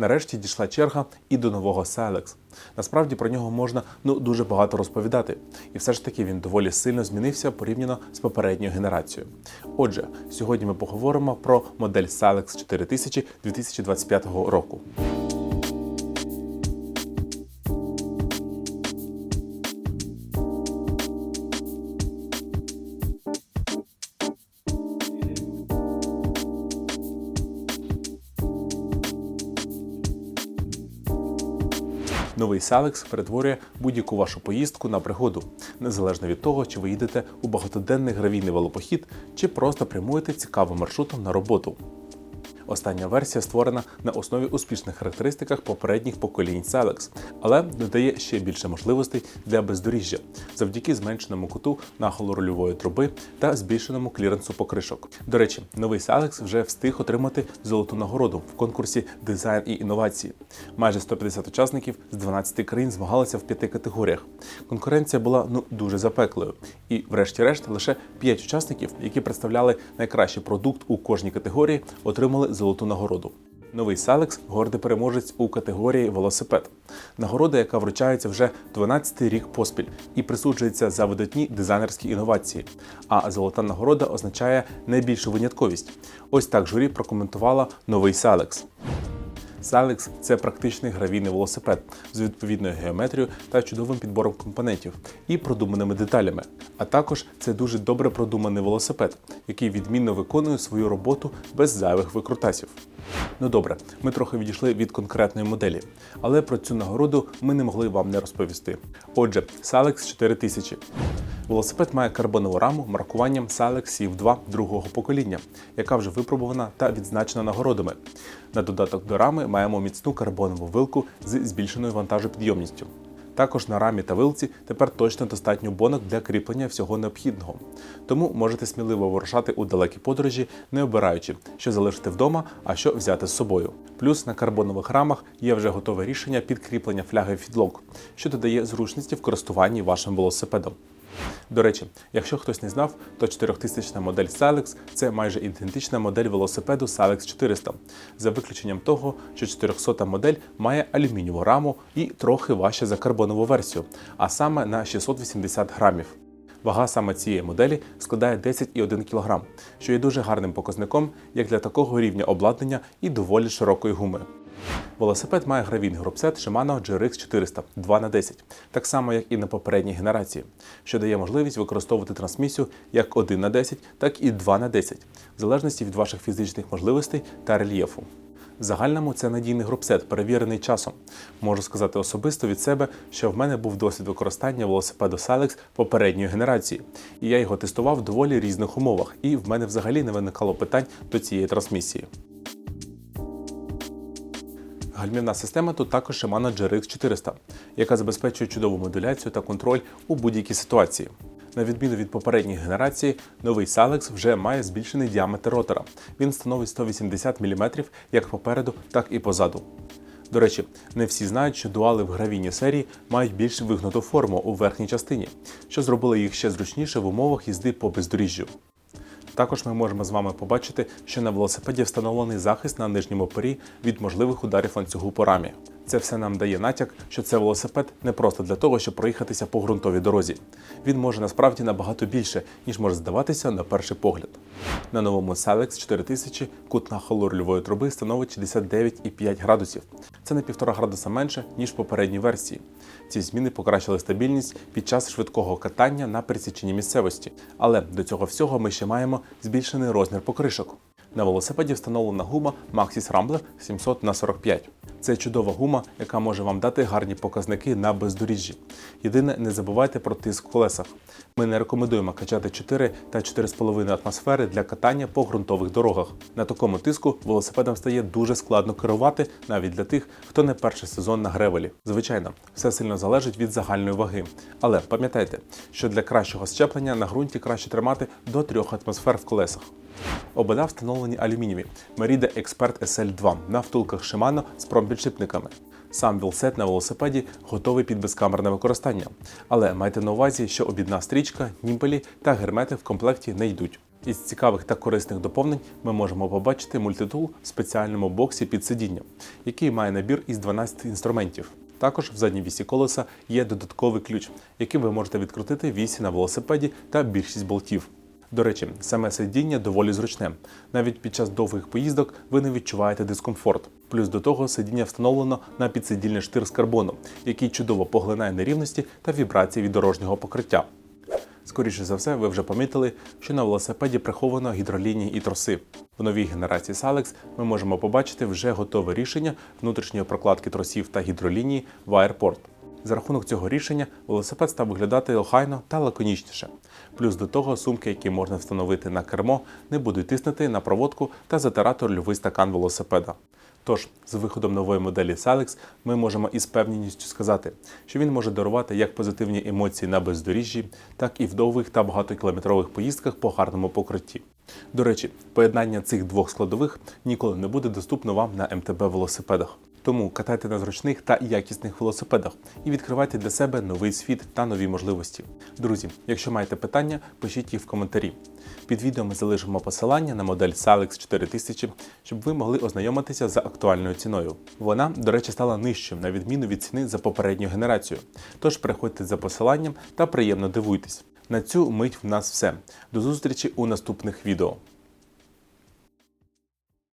нарешті дійшла черга і до нового Silex. Насправді про нього можна ну дуже багато розповідати, і все ж таки він доволі сильно змінився порівняно з попередньою генерацією. Отже, сьогодні ми поговоримо про модель Silex 4000 2025 року. Новий Салекс перетворює будь-яку вашу поїздку на пригоду, незалежно від того, чи ви їдете у багатоденний гравійний велопохід, чи просто прямуєте цікавим маршрутом на роботу. Остання версія створена на основі успішних характеристиках попередніх поколінь Silex, але додає ще більше можливостей для бездоріжжя завдяки зменшеному куту нахилу рульової труби та збільшеному кліренсу покришок. До речі, новий Silex вже встиг отримати золоту нагороду в конкурсі Дизайн і інновації. Майже 150 учасників з 12 країн змагалися в п'яти категоріях. Конкуренція була ну дуже запеклою, і, врешті-решт, лише 5 учасників, які представляли найкращий продукт у кожній категорії, отримали золоту нагороду. Новий Салекс – гордий переможець у категорії велосипед. Нагорода, яка вручається вже 12-й рік поспіль і присуджується за видатні дизайнерські інновації. А золота нагорода означає найбільшу винятковість. Ось так журі прокоментувала новий Silex. Silex – це практичний гравійний велосипед з відповідною геометрією та чудовим підбором компонентів і продуманими деталями. А також це дуже добре продуманий велосипед, який відмінно виконує свою роботу без зайвих викрутасів. Ну добре, ми трохи відійшли від конкретної моделі, але про цю нагороду ми не могли вам не розповісти. Отже, Silex 4000. Велосипед має карбонову раму маркуванням Silex Siv 2 другого покоління, яка вже випробувана та відзначена нагородами. На додаток до рами маємо міцну карбонову вилку з збільшеною вантажопідйомністю. Також на рамі та вилці тепер точно достатньо бонок для кріплення всього необхідного. Тому можете сміливо вирушати у далекі подорожі, не обираючи, що залишити вдома, а що взяти з собою. Плюс на карбонових рамах є вже готове рішення підкріплення фляги фідлок, що додає зручності в користуванні вашим велосипедом. До речі, якщо хтось не знав, то 4000 модель Silex – це майже ідентична модель велосипеду Silex 400, за виключенням того, що 400 модель має алюмінієву раму і трохи важче за карбонову версію, а саме на 680 грамів. Вага саме цієї моделі складає 10,1 кг, що є дуже гарним показником як для такого рівня обладнання і доволі широкої гуми. Велосипед має гравійний групсет Shimano GRX 400 2х10, так само як і на попередній генерації, що дає можливість використовувати трансмісію як 1х10, так і 2х10, в залежності від ваших фізичних можливостей та рельєфу. В загальному це надійний групсет, перевірений часом. Можу сказати особисто від себе, що в мене був досвід використання велосипеду Silex попередньої генерації, і я його тестував в доволі різних умовах, і в мене взагалі не виникало питань до цієї трансмісії. Гальмівна система тут також Shimano GRX 400, яка забезпечує чудову модуляцію та контроль у будь-якій ситуації. На відміну від попередньої генерації, новий Silex вже має збільшений діаметр ротора. Він становить 180 мм як попереду, так і позаду. До речі, не всі знають, що дуали в гравійній серії мають більш вигнуту форму у верхній частині, що зробило їх ще зручніше в умовах їзди по бездоріжжю. Також ми можемо з вами побачити, що на велосипеді встановлений захист на нижньому порі від можливих ударів ланцюгу по рамі. Це все нам дає натяк, що це велосипед не просто для того, щоб проїхатися по ґрунтовій дорозі. Він може насправді набагато більше, ніж може здаватися на перший погляд. На новому Silex 4000 кут нахилу рульової труби становить 69,5 градусів. Це на 1,5 градуса менше, ніж в попередній версії. Ці зміни покращили стабільність під час швидкого катання на пересіченні місцевості. Але до цього всього ми ще маємо збільшений розмір покришок. На велосипеді встановлена гума Maxxis Rambler 700 на 45 Це чудова гума, яка може вам дати гарні показники на бездоріжжі. Єдине, не забувайте про тиск в колесах. Ми не рекомендуємо качати 4 та 4,5 атмосфери для катання по ґрунтових дорогах. На такому тиску велосипедом стає дуже складно керувати навіть для тих, хто не перший сезон на гревелі. Звичайно, все сильно залежить від загальної ваги. Але пам'ятайте, що для кращого щеплення на ґрунті краще тримати до 3 атмосфер в колесах. Обода встановлені алюмінієві Merida Expert SL2 на втулках Shimano з промпідшипниками. Сам вілсет на велосипеді готовий під безкамерне використання. Але майте на увазі, що обідна стрічка, німпелі та гермети в комплекті не йдуть. Із цікавих та корисних доповнень ми можемо побачити мультитул в спеціальному боксі під сидінням, який має набір із 12 інструментів. Також в задній вісі колеса є додатковий ключ, яким ви можете відкрутити вісі на велосипеді та більшість болтів. До речі, саме сидіння доволі зручне. Навіть під час довгих поїздок ви не відчуваєте дискомфорт. Плюс до того сидіння встановлено на підсидільний штир з карбону, який чудово поглинає нерівності та вібрації від дорожнього покриття. Скоріше за все, ви вже помітили, що на велосипеді приховано гідролінії і троси. В новій генерації Salex ми можемо побачити вже готове рішення внутрішньої прокладки тросів та гідролінії WirePort. За рахунок цього рішення велосипед став виглядати охайно та лаконічніше. Плюс до того сумки, які можна встановити на кермо, не будуть тиснути на проводку та затирати рульовий стакан велосипеда. Тож, з виходом нової моделі Salex ми можемо із певністю сказати, що він може дарувати як позитивні емоції на бездоріжжі, так і в довгих та багатокілометрових поїздках по гарному покритті. До речі, поєднання цих двох складових ніколи не буде доступно вам на МТБ велосипедах. Тому катайте на зручних та якісних велосипедах і відкривайте для себе новий світ та нові можливості. Друзі, якщо маєте питання, пишіть їх в коментарі. Під відео ми залишимо посилання на модель Salex 4000, щоб ви могли ознайомитися за актуальною ціною. Вона, до речі, стала нижчою на відміну від ціни за попередню генерацію. Тож переходьте за посиланням та приємно дивуйтесь. На цю мить в нас все. До зустрічі у наступних відео.